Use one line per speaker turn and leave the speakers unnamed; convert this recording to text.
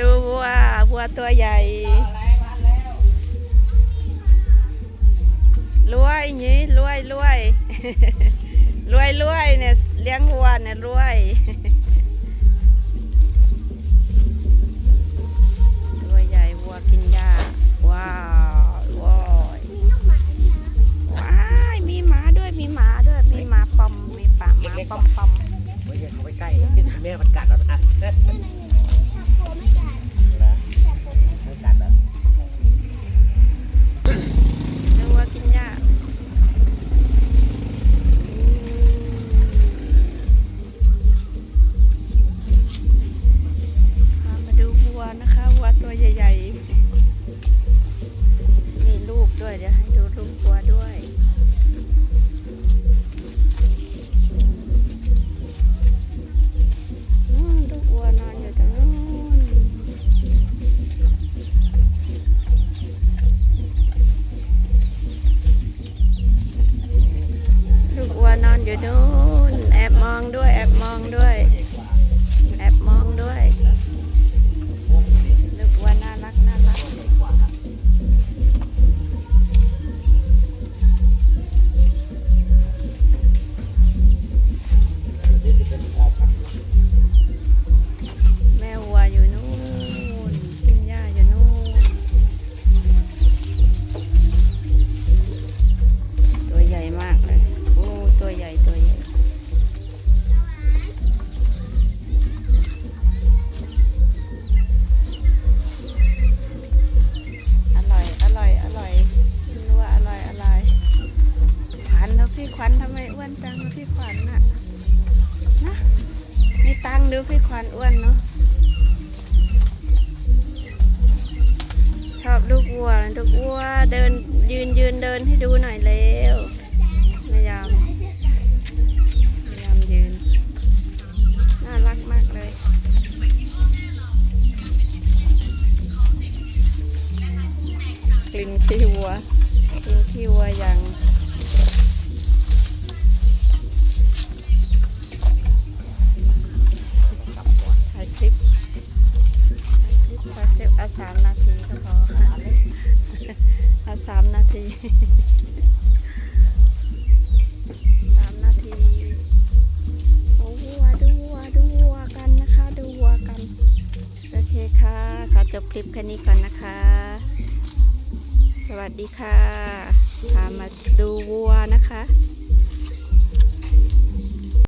ดูวัววัวตัวใหญ่รวยนี้รวยรวยรวยรวยเนี่ยเลี้ยงวัวเนี่ยรวยตัวใหญ่วัวกินหญ้าว้าวว้ายว้ายมีหมาด้วยมีหมาด้วยมีหมาปอมมีป่าหมาปอมปอม
ไม่ใช่เขาไปใกล้แม่มันกัดแล้วนะ ไม่กัดแว
นอ ขวัญน่ะนะมีตังค์ดูพี่ขวัญอ้วนเนาะชอบลูกวัวลูกวัวเดินยืนยืนเดินให้ดูหน่อยเร็วพยายามพยายามยืน น่ารักมากเลยกลิ่นขี้วัวกลิ่นขี้วัวอย่าง สามนาทีก็พอเอาสามนาทีสามนาทีโอ้วัวดูวัวดูวัวกันนะคะ ดูวัวกัน โอเคค่ะ ขอจบคลิปแค่นี้ก่อนนะคะ สวัสดีค่ะพามาดูวัวนะคะ